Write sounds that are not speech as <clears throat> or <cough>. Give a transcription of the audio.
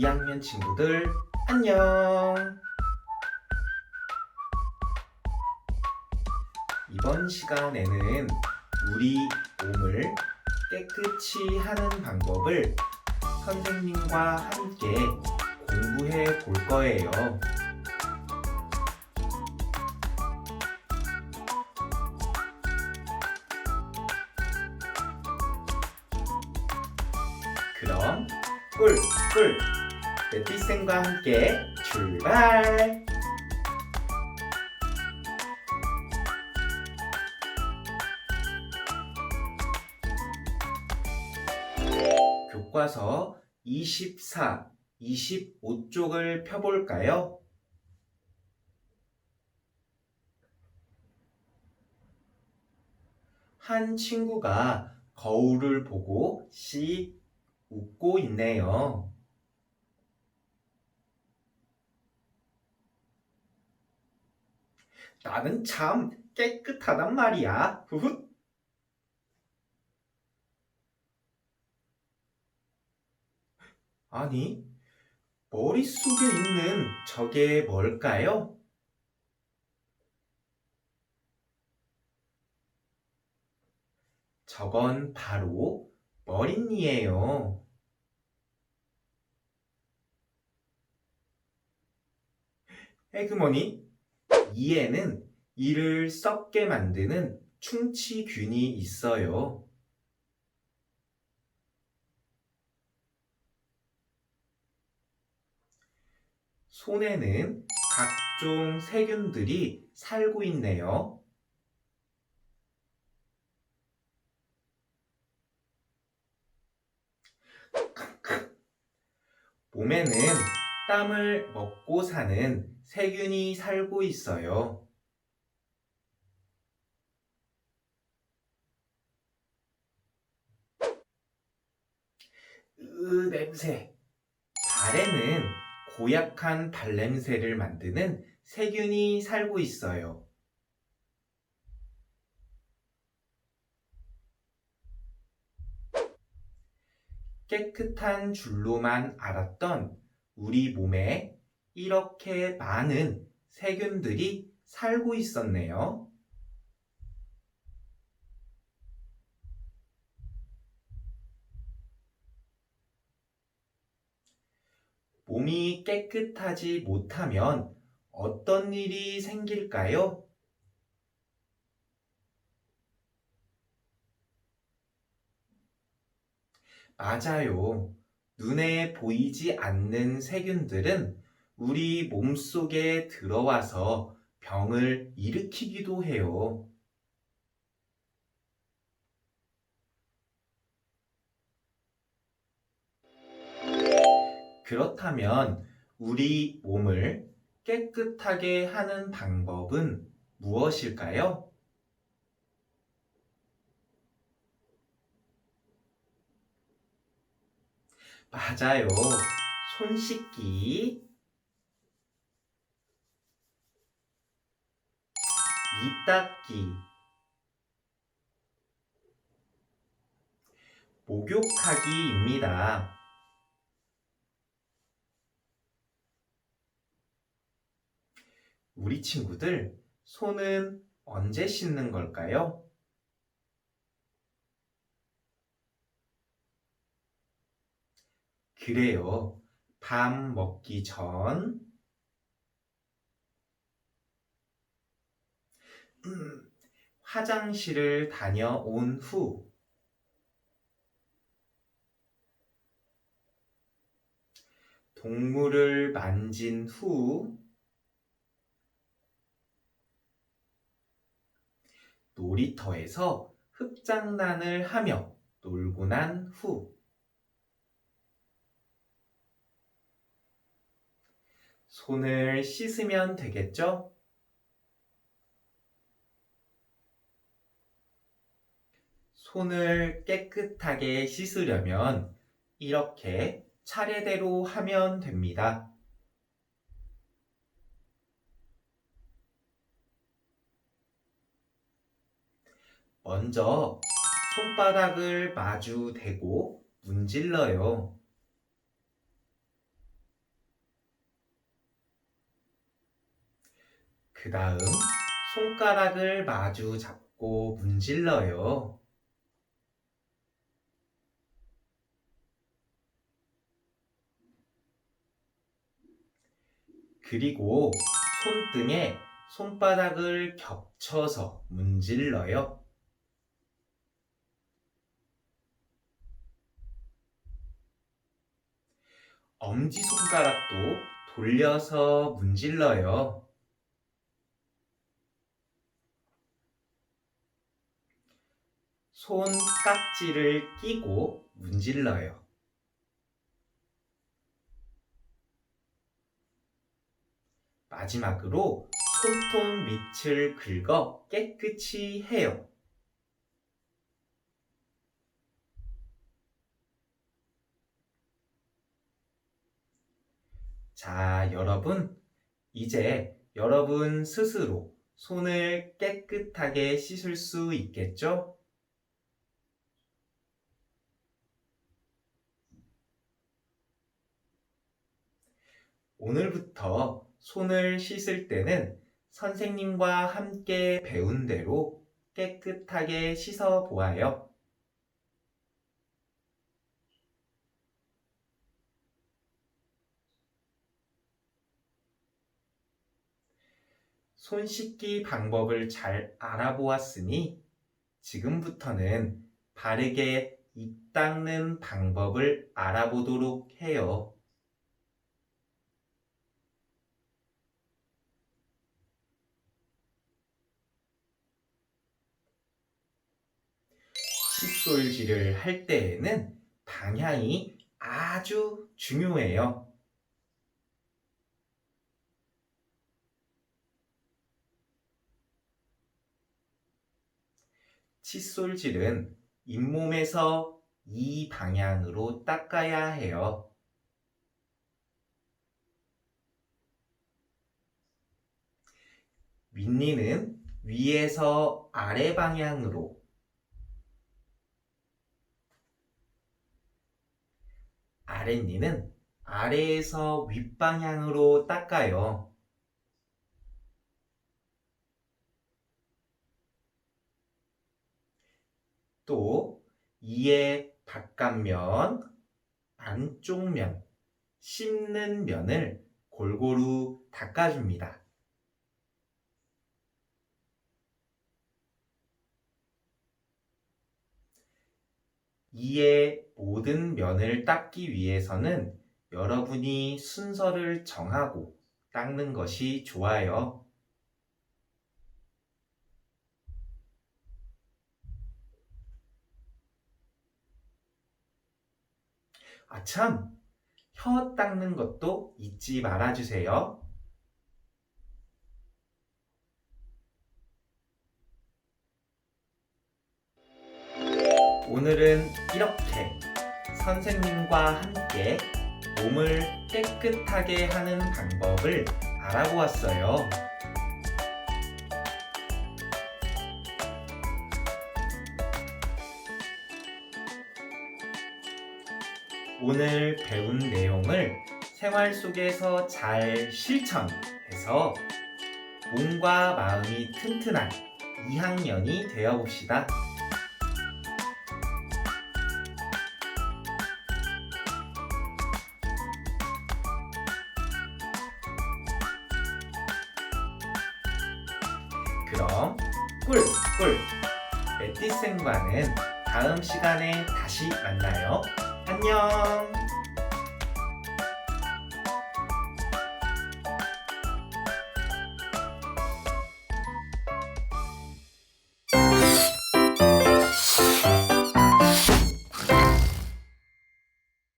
2학년 친구들 안녕. 이번 시간에는 우리 몸을 깨끗이 하는 방법을 선생님과 함께 공부해 볼 거예요. 그럼 꿀 꿀 레티쌤과 함께 출발! 교과서 24, 25쪽을 펴볼까요? 한 친구가 거울을 보고 씩 웃고 있네요. 나는 참 깨끗하단 말이야. 후훗. 아니, 머릿속에 있는 저게 뭘까요? 저건 바로 머릿니예요. 에그머니, 이에는 이를 썩게 만드는 충치균이 있어요. 손에는 각종 세균들이 살고 있네요. 몸에는 땀을 먹고 사는 세균이 살고 있어요. 으, 냄새. 발에는 고약한 발냄새를 만드는 세균이 살고 있어요. 깨끗한 줄로만 알았던 우리 몸에 이렇게 많은 세균들이 살고 있었네요. 몸이 깨끗하지 못하면 어떤 일이 생길까요? 맞아요. 눈에 보이지 않는 세균들은 우리 몸 속에 들어와서 병을 일으키기도 해요. 그렇다면 우리 몸을 깨끗하게 하는 방법은 무엇일까요? 맞아요. 손 씻기, 입 닦기, 목욕하기입니다. 우리 친구들 손은 언제 씻는 걸까요? 그래요. 밥 먹기 전, <clears throat> 화장실을 다녀온 후, 동물을 만진 후, 놀이터에서 흙장난을 하며 놀고 난 후, 손을 씻으면 되겠죠? 손을 깨끗하게 씻으려면 이렇게 차례대로 하면 됩니다. 먼저 손바닥을 마주 대고 문질러요. 그 다음 손가락을 마주 잡고 문질러요. 그리고 손등에 손바닥을 겹쳐서 문질러요. 엄지손가락도 돌려서 문질러요. 손 깍지를 끼고 문질러요. 마지막으로 손톱 밑을 긁어 깨끗이 해요. 자, 여러분. 이제 여러분 스스로 손을 깨끗하게 씻을 수 있겠죠? 오늘부터 손을 씻을 때는 선생님과 함께 배운 대로 깨끗하게 씻어 보아요. 손 씻기 방법을 잘 알아보았으니 지금부터는 바르게 입 닦는 방법을 알아보도록 해요. 칫솔질을 할 때에는 방향이 아주 중요해요. 칫솔질은 잇몸에서 이 방향으로 닦아야 해요. 윗니는 위에서 아래 방향으로 아랫니는 아래에서 윗방향으로 닦아요. 또 이에 바깥면, 안쪽 면, 씹는 면을 골고루 닦아줍니다. 이에 모든 면을 닦기 위해서는 여러분이 순서를 정하고 닦는 것이 좋아요. 아, 참! 혀 닦는 것도 잊지 말아주세요. 오늘은 이렇게 선생님과 함께 몸을 깨끗하게 하는 방법을 알아보았어요. 오늘 배운 내용을 생활 속에서 잘 실천해서 몸과 마음이 튼튼한 2학년이 되어 봅시다. 메티쌤과는 다음 시간에 다시 만나요. 안녕.